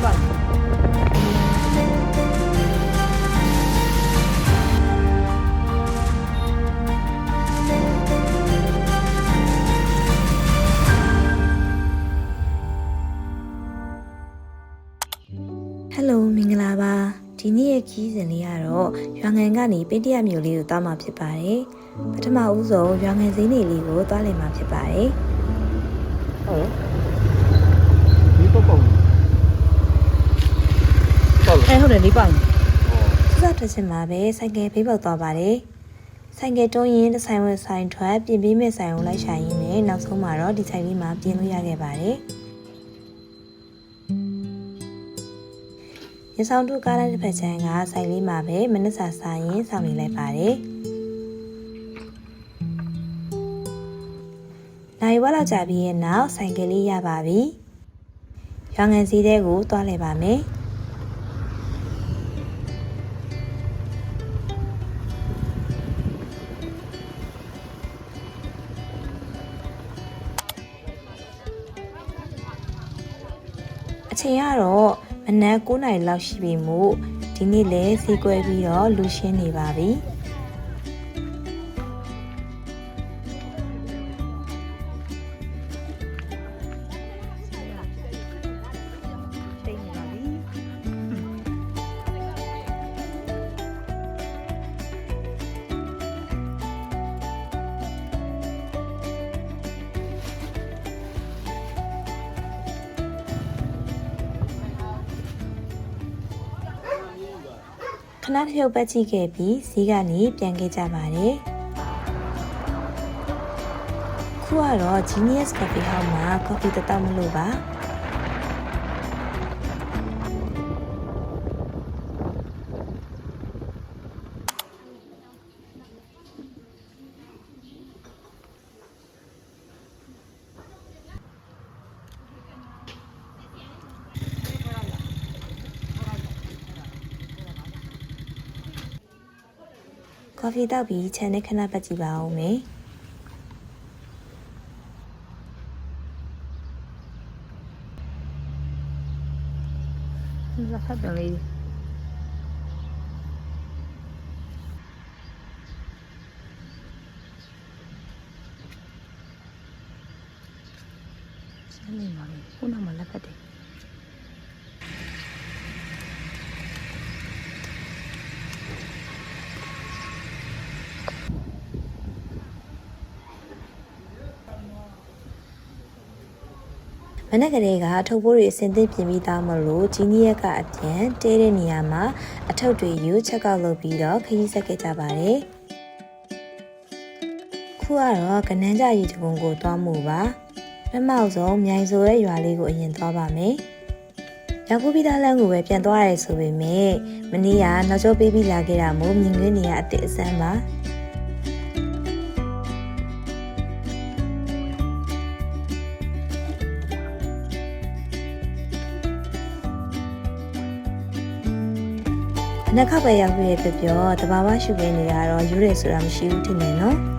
လေးပါဟယ်လိုမင်္ဂလာပါဒီနေ့ရဲ့ခီးစဉ်လေးကတော့ရွာငံကနေပိတ္တရမြို့လေးကိုသွားမှာဖြစ်ပါတယ်ပထမဦးဆုံးရွာငံစင်းနေလေးကိုသွားလည်မှာဖြစ်ပါတယ်ဟုတ်ဒီပေါ့ပေါ့ဟုတ် အဲဟုတ်တယ်လေးပိုင်စစတစ်ချက်မှာပဲဆိုင်ကယ်ဖေးပေါက်သွားပါတယ်ဆိုင်ကယ်တွန်းရင်တစ်ဆိုင်ဝက်ဆိုင်ထွက်ပြင်ပေးမဲ့ဆိုင်ကိုလိုက်ရှာရင်းနဲ့နောက်ဆုံးမှာတော့ဒီဆိုင်လေးမှာပြင်လို့ရခဲ့ပါတယ်ရဆောင်တူကားတဲ့တစ်ဖက်ချမ်းကဆိုင်လေးမှာပဲမနက်စာစားရင်စောင့်နေလိုက်ပါတယ်နိုင်ဝက်လောက်ကြာပြီးရဲ့နောက်ဆိုင်ကယ်လေးရပါပြီ။ရွာငံစည်းတဲကိုသွားလဲပါမယ်။ ချိန်ကတော့မနက်9နာရီလောက်ရှိပြီမို့ဒီနေ့လည်းဈေးကွဲပြီးတော့လူရှင်းနေပါပြီ ခဏတစ်ဖြုတ်ပတ်ကြည့်ခဲ့ပြီးဈေးကနေပြန်ခဲ့ကြပါတယ်ခုကတော့ Genius Coffee House မှာ coffee တစ်တောက်မလို့ပါ ကော်ဖီတောက်ပြီးခြံနဲ့ခဏပတ်ကြည့်ပါဦးမယ်လက်ဖက်ပင်လေးရှင်းနေပါပြီခုနကမှလက်ဖက်တယ် မနက်ကလေးကအထုပ်ပိုးတွေအစင်သစ်ပြင်ပြီးသားမလို့ဂျီနီယက်ကအပြန်တဲတဲ့နေရာမှာအထုပ်တွေယူချက်ကောက်လုပ်ပြီးတော့ခရီးဆက်ခဲ့ကြပါတယ်။ခုကတော့ကနန်းကြရီတပုံကိုသွားမှုပါ။ပထမဆုံးမြိုင်ဆိုရဲ့ရွာလေးကိုအရင်သွားပါမယ်။ရောက်ပြီးသားလမ်းကိုပဲပြန်သွားရဲဆိုပေမဲ့မနေ့ကနောက်ကျောပေးပြီးလာခဲ့တာမို့မြင်ကွင်းနေရအစ်စ်အစမ်းပါ။ နက်ခပ်ပဲရောက်ပြီးပြပြောတဘာဝရှုခင်းနေရတော့ယူရဲဆိုတာမရှိဘူးထင်တယ်နော်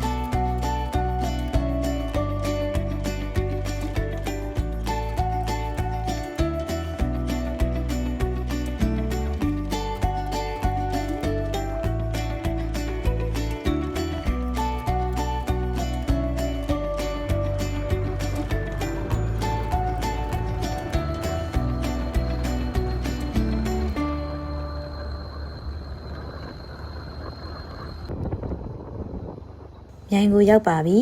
မြိုင်ကိုရောက်ပါပြီ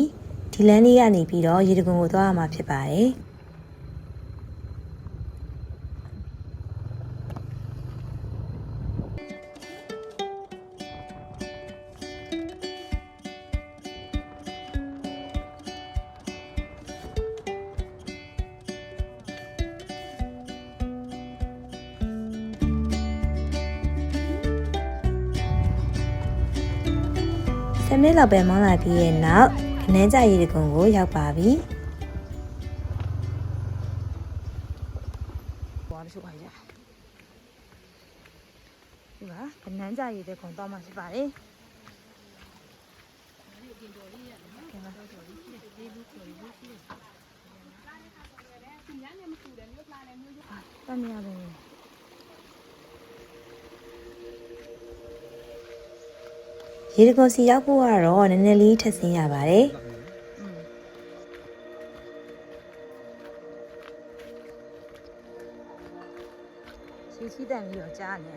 ဒီလမ်းလေးကနေပြီးတော့ရေတကွန်ကိုသွားရမှာဖြစ်ပါတယ် 10မိနစ်လောက်ပဲမောင်းလာပြီးရဲ့နောက်ခနန်းကြရေတကွန်ကိုရောက်ပါပြီပွားတချို့ပါရဒီပါကနန်းကြရည်တဲ့ခုံတော့မှဖြစ်ပါတယ်ကဲပါတမ်းရတ ရေတံခွန်စီရောက်ဖို့ကတော့နည်းနည်းလေးထက်ဆင်းရပါတယ်อืมစီစီတန်ပြီးတော့ကြားနေ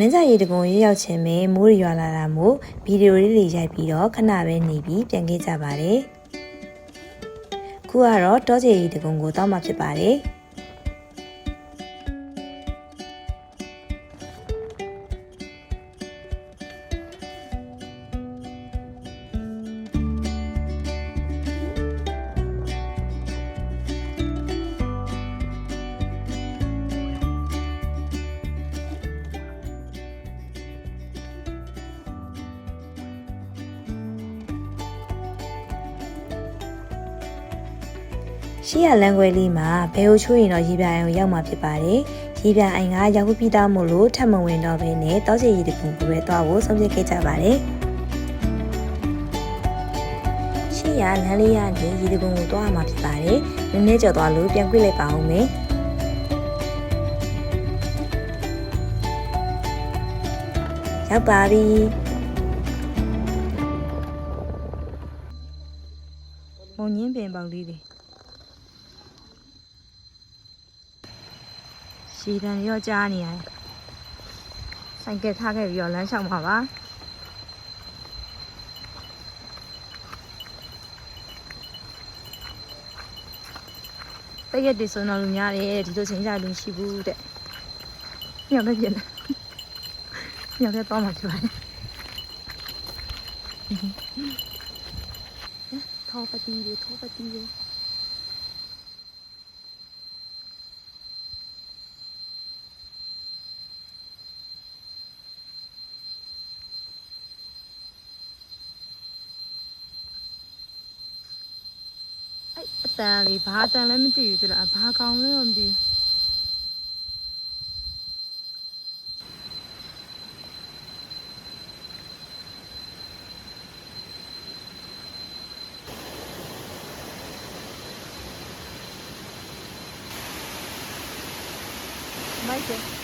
နန်းကြရေတံခွန်ရေရောက်ခြင်းပဲမိုးရရွာလာတာမို့ဗီဒီယိုလေးတွေရိုက်ပြီးတော့ခဏပဲနေပြီးပြန်ခဲ့ကြပါတယ်ခုကတော့တောချေရေတံခွန်ကိုတောက်မှဖြစ်ပါတယ် ရှိရလန်ခွဲလေးမှာဘယ်ကိုချိုးရင်တော့ရေပြိုင်အောင်ရောက်မှာဖြစ်ပါတယ်။ရေပြိုင်အိမ်ကရောက်ပြီးသားမို့လို့ထပ်မဝင်တော့ဘဲနဲ့တောချေရေတခုကိုပဲတွားဖို့ဆုံးဖြတ်ခဲ့ကြပါတယ်။ရှိရလမ်းလေးရနေရေတခုကိုတွားမှာဖြစ်ပါတယ်။နည်းနည်းကြော်သွားလို့ပြန်ခွေ့လိုက်ပါဦးမယ်။ရောက်ပါပြီ။မုံညင်းပင်ပေါက်လေးတွေ ရှည်တန်ရောကြားနေရတယ်ဆိုင်ကယ်ထားခဲ့ပြီးတော့လမ်းလျှောက်မှာပါတရက်တွေဆိုတော့လူများတယ်ဒီလိုချိန်ကြလူရှိဘူးတဲ့ညောင်လည်းပြင်တယ်ညောင်လည်းတော့မှဖြစ်ပါတယ်ထောပတိတွေထောပတိတွေ တန်လေးဘာအတန်လည်းမသိဘူးသူလားဘာကောင်လဲတော့မသိဘူးမိုက်တယ်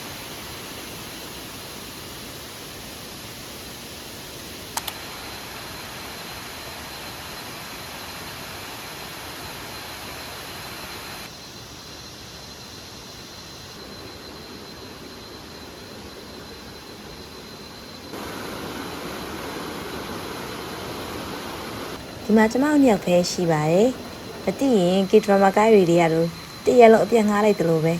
ဒီမှာကျမတို့နှစ်ယောက်ပဲရှိပါတယ်။မသိရင်ကေဒရမာကိုင်းတွေတွေရတော့တရက်လုံးအပြတ်ငားလိုက်တယ်လို့ပဲ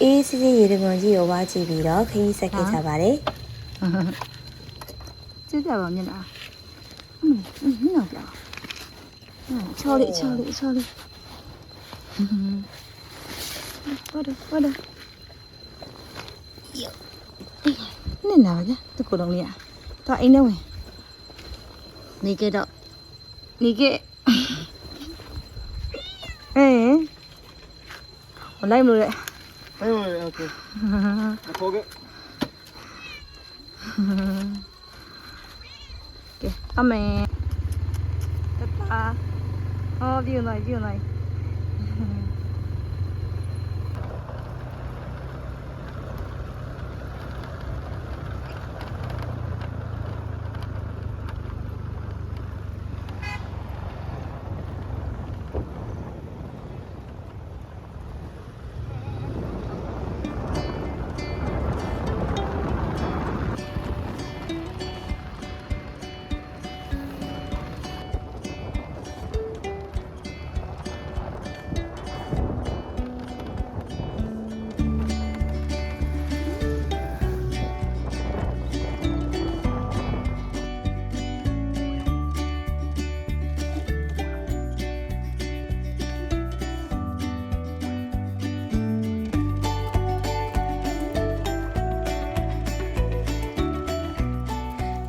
အေးစစ်စစ်ရေတံခွန်ကြီးကိုဝါကြည့်ပြီးတော့ခရီးဆက်ခဲ့ကြပါတယ်ကျပြပါမျက်နှာ cho đi cho đi cho đi qua đây qua đây này nào nhá, tôi cổ động lìa thoại anh đâu này Nì kê đậu Nì kê Ê còn đây rồi đấy Đây rồi, ok Nó cố kê 雨やったああビューないビューない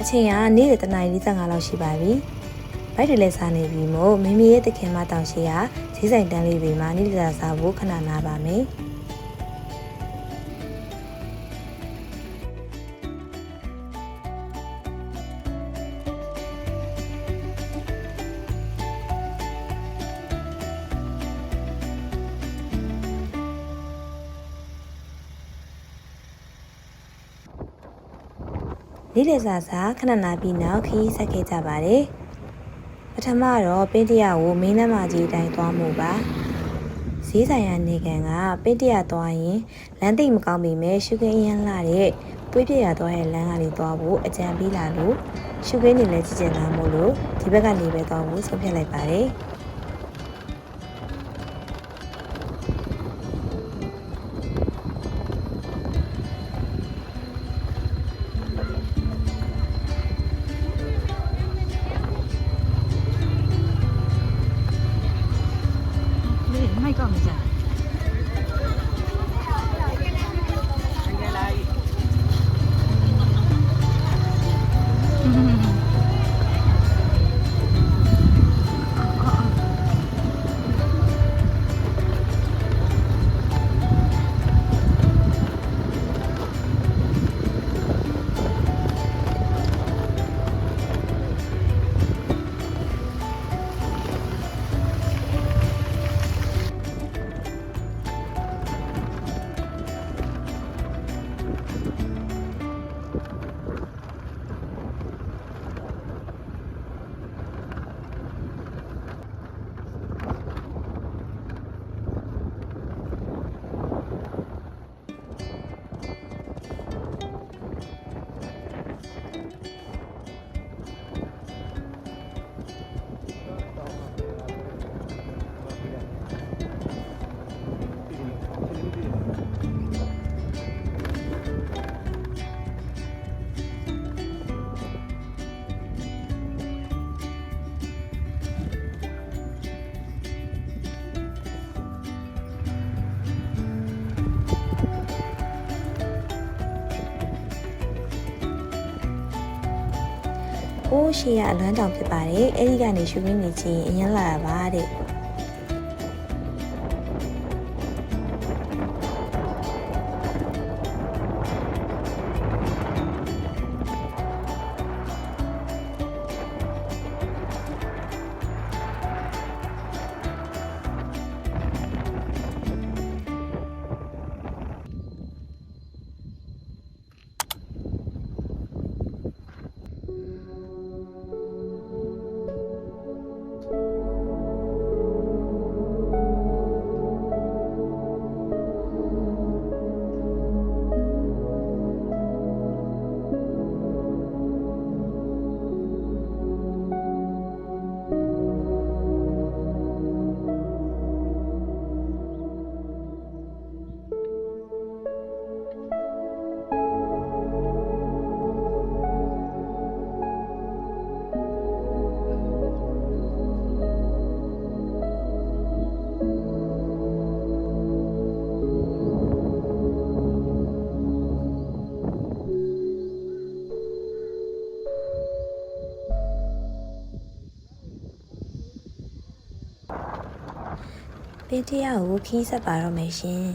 အချိန်ကနေ့လယ်တနာရီ45လောက်ရှိပါပြီဘိုက်တွေလည်းစားနေပြီမို့မိမိရဲ့တခင်မတောင်ရှိရာဈေးဆိုင်တန်းလေးတွေမှာနေ့လယ်စာစားဖို့ခဏနာပါမယ် နေ့လယ်စာစားခဏနာပြီးနောက်ခီးဆက်ခဲ့ကြပါတယ်ပထမတော့ပင်းတရကိုမင်းနှမကြီးတိုင်းသွားမှုပါဈေးဆိုင်ရနေကန်ကပင်းတရသွားရင်လမ်းသိမ့်မကောင်းပေမဲ့ရှုခင်းအရန်လာတဲ့ပွေးပြရသွားတဲ့လမ်းကနေသွားဖို့အကြံပေးလာလို့ရှုခင်းနေလဲကြည့်ကြလာမို့လို့ဒီဘက်ကနေပဲသွားဖို့ဆုံးဖြတ်လိုက်ပါတယ် အိုးရှေ့ကအလွမ်းတောင်ဖြစ်ပါတယ်။အဲဒီကနေရှူရင်းနေချင်းအရင်လာတာပါတဲ့။ ပင်တရားကိုခီးဆက်ပါတော့မယ်ရှင်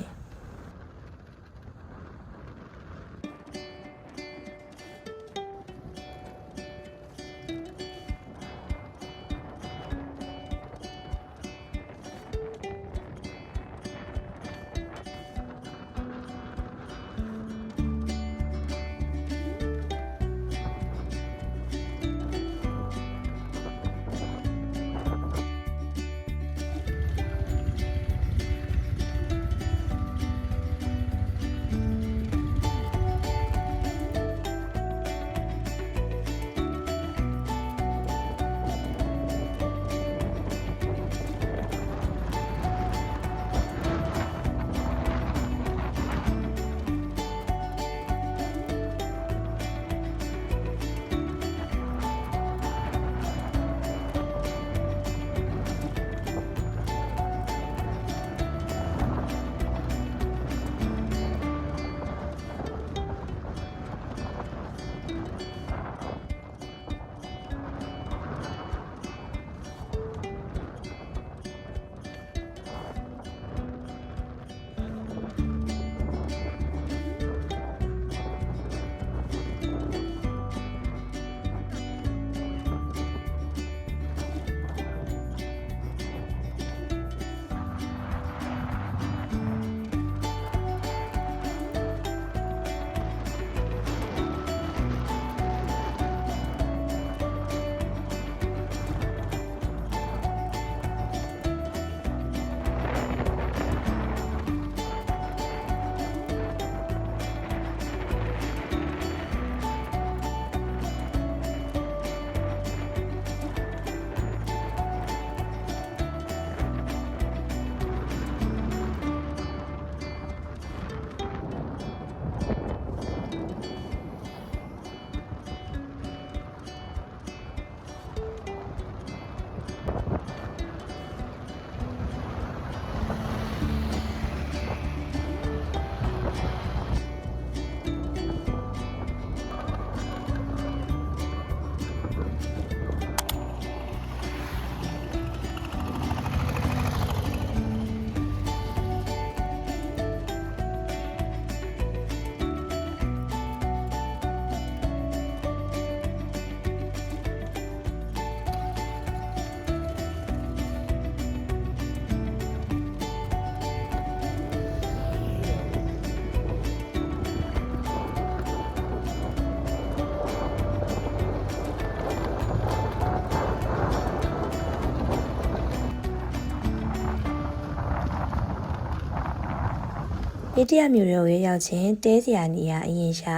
ပိတရမျိုးတွေကိုရောက်ချင်းတဲစရာနေရအရင်ရှာ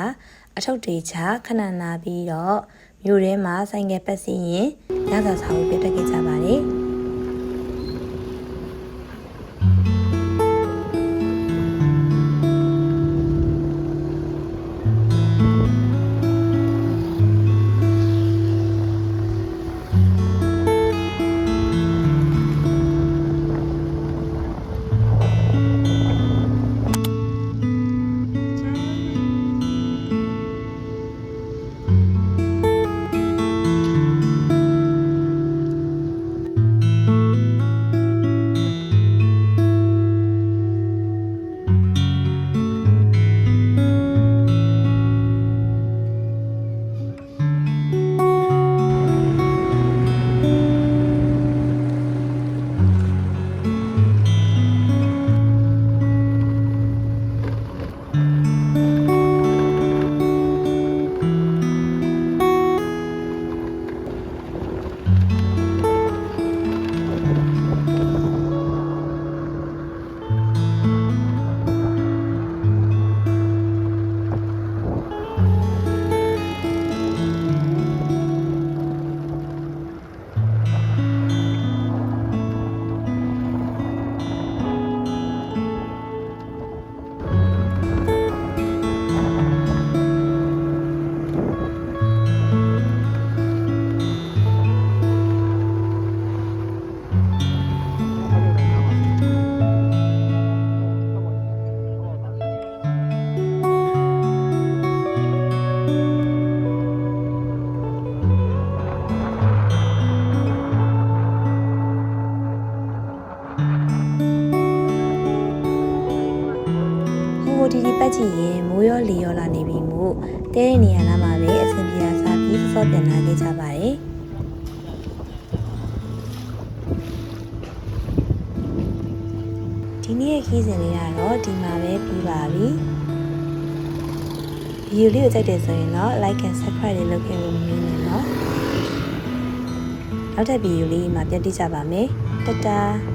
အထုပ်တွေချခဏနာပြီးတော့မြို့ထဲမှာဆိုင်ကယ်ပတ်စီရင်ညစာစာကိုပြတ်တက်ခဲ့ကြပါတယ် ဒီဒီပတ်ကြည့်ရင်မိုးရောလေရောလာနေပြီမို့တဲတဲ့နေရာနားမှာပဲအဆင်ပြေတာစားပြီးစောပြန်လာခဲ့ကြပါတယ်ဒီနေ့ရဲ့ခီးစဉ်လေးကတော့ဒီမှာပဲပြီးပါပြီဗီဒီယိုလေးကိုကြိုက်တယ်ဆိုရင်တော့ like and subscribe လေးလုပ်ခဲ့လို့မမေ့နဲ့နော်နောက်ထပ်ဗီဒီယိုလေးမှာပြန်တွေ့ကြပါမယ်တတား